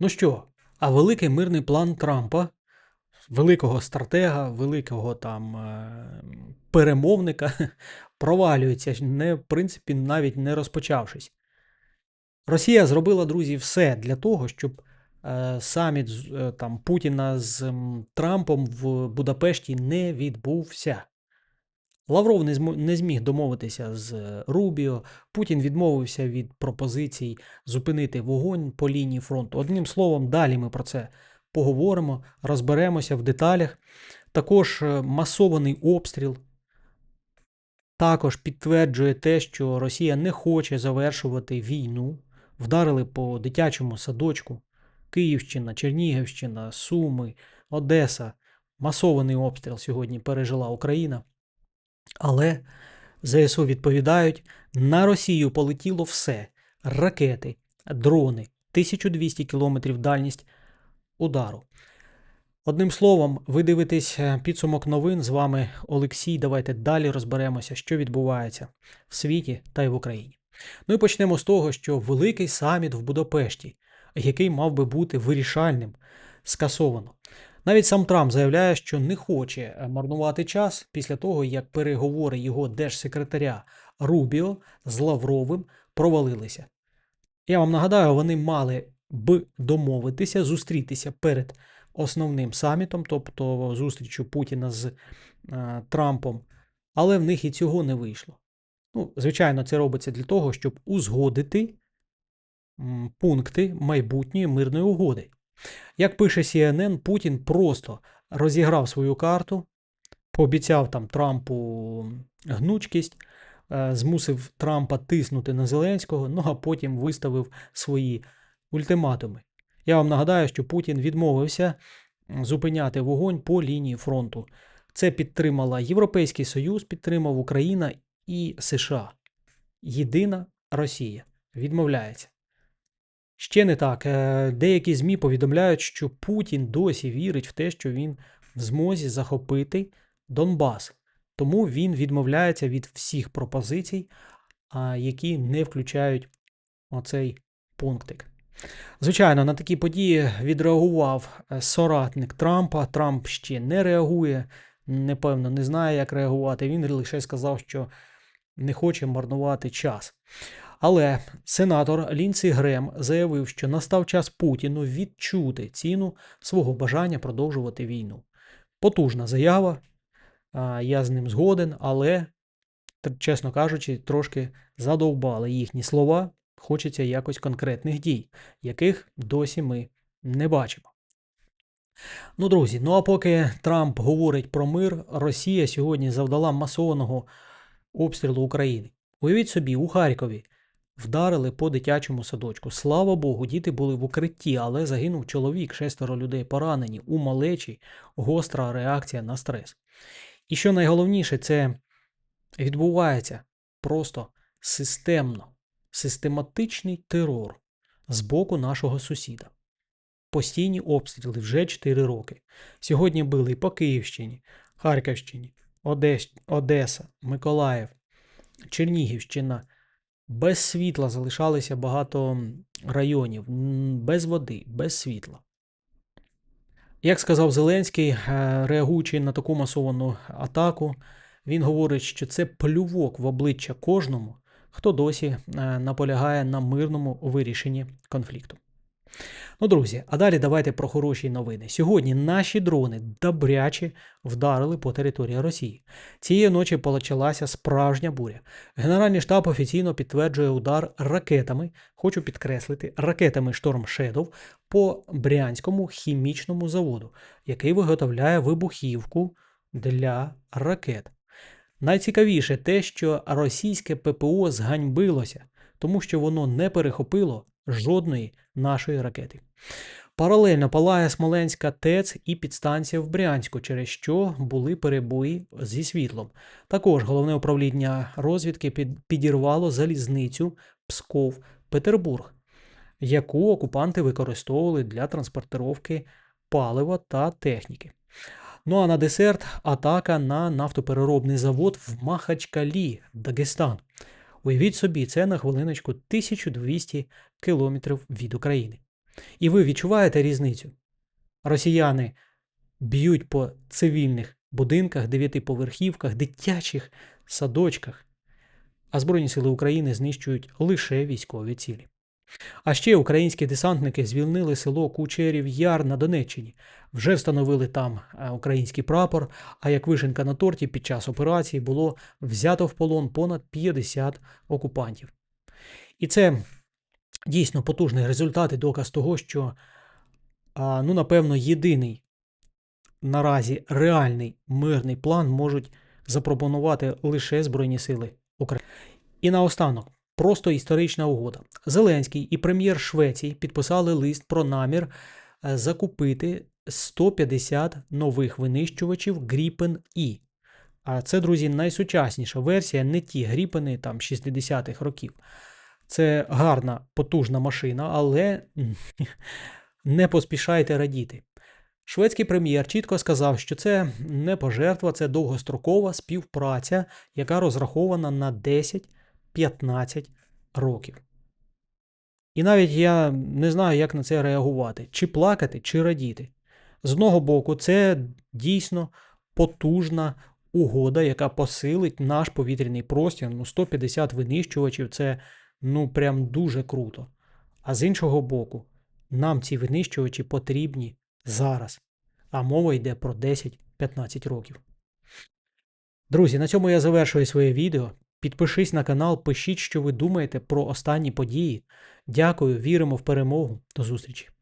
Ну що, а великий мирний план Трампа, великого стратега, великого там е, перемовника, провалюється, не, в принципі, навіть не розпочавшись. Росія зробила, друзі, все для того, щоб е, саміт е, там, Путіна з Трампом в Будапешті не відбувся. Лавров не, зміг домовитися з е, Рубіо. Путін відмовився від пропозицій зупинити вогонь по лінії фронту. Одним словом, далі ми про це поговоримо, розберемося в деталях. Також е, масований обстріл також підтверджує те, що Росія не хоче завершувати війну. Вдарили по дитячому садочку. Київщина, Чернігівщина, Суми, Одеса. Масований обстріл сьогодні пережила Україна. Але ЗСУ відповідають: на Росію полетіло все: ракети, дрони, 1200 кілометрів дальність удару. Одним словом, ви дивитесь е, підсумок новин. З вами Олексій. Давайте далі розберемося, що відбувається в світі та й в Україні. Ну і почнемо з того, що великий саміт в Будапешті, який мав би бути вирішальним, скасовано. Навіть сам Трамп заявляє, що не хоче е, марнувати час після того, як переговори його держсекретаря Рубіо з Лавровим провалилися. Я вам нагадаю, вони мали б домовитися, зустрітися перед основним самітом, тобто зустрічю Путіна з е, Трампом, але в них і цього не вийшло. Ну, звичайно, це робиться для того, щоб узгодити пункти майбутньої мирної угоди. Як пише CNN, Путін просто розіграв свою карту, пообіцяв там Трампу гнучкість, е, змусив Трампа тиснути на Зеленського, ну а потім виставив свої ультиматуми. Я вам нагадаю, що Путін відмовився зупиняти вогонь по лінії фронту. Це підтримала Європейський Союз, підтримав Україна і США. Єдина Росія відмовляється. Ще не так. Е, Деякі ЗМІ повідомляють, що Путін досі вірить в те, що він в змозі захопити Донбас. Тому він відмовляється від всіх пропозицій, які не включають оцей пунктик. Звичайно, на такі події відреагував е, соратник Трампа. Трамп ще не реагує, непевно, не знає, як реагувати. Він лише сказав, що не хоче марнувати час. Але сенатор Лінсі Грем заявив, що настав час Путіну відчути ціну свого бажання продовжувати війну. Потужна заява, я з ним згоден, але, чесно кажучи, трошки задовбали їхні слова. Хочеться якось конкретних дій, яких досі ми не бачимо. Ну, друзі, ну а поки Трамп говорить про мир, Росія сьогодні завдала масованого обстрілу України. Уявіть собі, у Харкові вдарили по дитячому садочку. Слава Богу, діти були в укритті, але загинув чоловік, шестеро людей поранені, у малечі гостра реакція на стрес. І що найголовніше, це відбувається просто системно, систематичний терор з боку нашого сусіда. Постійні обстріли вже 4 роки. Сьогодні били і по Київщині, Харківщині, Одес, Одеса, Миколаїв, Чернігівщина. Без світла залишалися багато районів, без води, без світла. Як сказав Зеленський, е, реагуючи на таку масовану атаку, він говорить, що це плювок в обличчя кожному, хто досі е, наполягає на мирному вирішенні конфлікту. Ну, друзі, а далі давайте про хороші новини. Сьогодні наші дрони добряче вдарили по території Росії. Цієї ночі почалася справжня буря. Генеральний штаб офіційно підтверджує удар ракетами, хочу підкреслити, ракетами Storm Shadow по Брянському хімічному заводу, який виготовляє вибухівку для ракет. Найцікавіше те, що російське ППО зганьбилося, тому що воно не перехопило жодної нашої ракети. Паралельно палає Смоленська ТЕЦ і підстанція в Брянську, через що були перебої зі світлом. Також головне управління розвідки підірвало залізницю Псков-Петербург, яку окупанти використовували для транспортировки палива та техніки. Ну а на десерт атака на нафтопереробний завод в Махачкалі, Дагестан. Уявіть собі, це на хвилиночку 1200 кілометрів від України. І ви відчуваєте різницю? Росіяни б'ють по цивільних будинках, дев'ятиповерхівках, дитячих садочках, а Збройні Сили України знищують лише військові цілі. А ще українські десантники звільнили село Кучерів Яр на Донеччині. Вже встановили там е, український прапор. А як вишенка на торті під час операції було взято в полон понад 50 окупантів. І це дійсно потужний результат і доказ того, що, ну, напевно, єдиний наразі реальний мирний план можуть запропонувати лише Збройні Сили України. І наостанок. Просто історична угода. Зеленський і прем'єр Швеції підписали лист про намір е, закупити 150 нових винищувачів Gripen І. А це, друзі, найсучасніша версія, не ті Гріпени там 60-х років. Це гарна, потужна машина, але не поспішайте радіти. Шведський прем'єр чітко сказав, що це не пожертва, це довгострокова співпраця, яка розрахована на 10-15 років. І навіть я не знаю, як на це реагувати: чи плакати, чи радіти. З одного боку, це дійсно потужна угода, яка посилить наш повітряний простір. Ну, 150 винищувачів це ну прям дуже круто. А з іншого боку, нам ці винищувачі потрібні зараз. А мова йде про 10-15 років. Друзі, на цьому я завершую своє відео. Підпишись на канал, пишіть, що ви думаєте про останні події. Дякую, віримо в перемогу. До зустрічі!